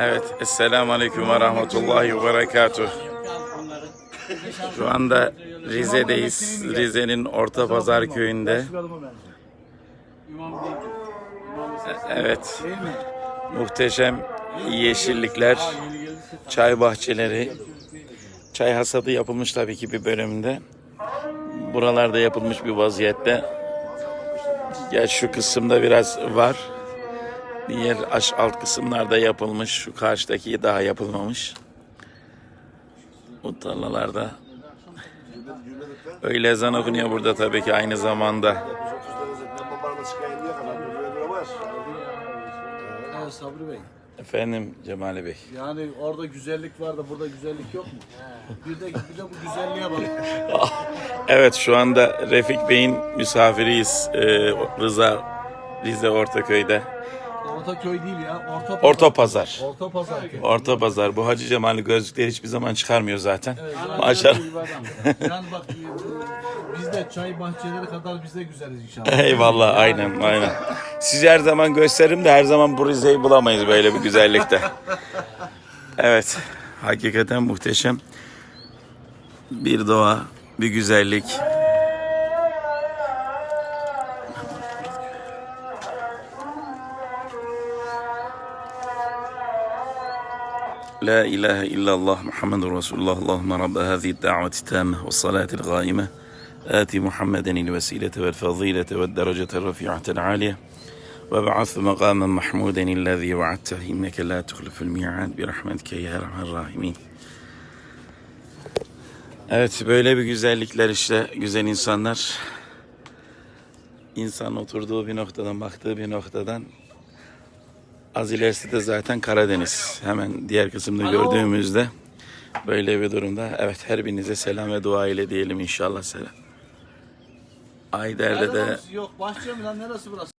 Evet, Esselamu Aleyküm ve Rahmetullahi ve Berekatuh. Şu anda Rize'deyiz. Rize'nin Orta Pazar köyünde. Evet, muhteşem yeşillikler, çay bahçeleri, çay hasadı yapılmış tabii ki bir bölümünde. Buralarda yapılmış bir vaziyette. Gel şu kısımda biraz var. Diğer aş alt kısımlarda yapılmış. Şu karşıdaki daha yapılmamış. Bu tarlalarda. Öyle ezan okunuyor burada tabii ki aynı zamanda. Evet Sabri Bey. Efendim Cemali Bey. Yani orada güzellik var da burada güzellik yok mu? Bir de bir de bu güzelliğe bak. Evet şu anda Refik Bey'in misafiriyiz. Ee, Rıza Rize Ortaköy'de. Orta köy değil ya. Orta pazar. Orta Pazar. Orta pazar. Orta Pazar. Bu Hacı Cemali gözlükleri hiçbir zaman çıkarmıyor zaten. Yani Maşallah. Yani bak biz de çay bahçeleri kadar biz de güzeliz inşallah. Eyvallah aynen aynen. Sizi her zaman gösteririm de her zaman bu Rize'yi bulamayız böyle bir güzellikte. Evet hakikaten muhteşem bir doğa bir güzellik. لا إله إلا الله محمد رسول الله اللهم رب هذه الدعوة التامة والصلاة الغائمة آت محمدا الوسيلة والفضيلة والدرجة الرفيعة العالية وابعث مقاما محمودا الذي وعدته إنك لا تخلف الميعاد برحمتك يا أرحم الراحمين Evet böyle bir güzellikler işte güzel insanlar. İnsan oturduğu bir noktadan baktığı bir noktadan az ilerisi de zaten Karadeniz. Hemen diğer kısımda gördüğümüzde böyle bir durumda. Evet her birinize selam ve dua ile diyelim inşallah selam. Ayder'de de Yok bahçe mi lan neresi burası?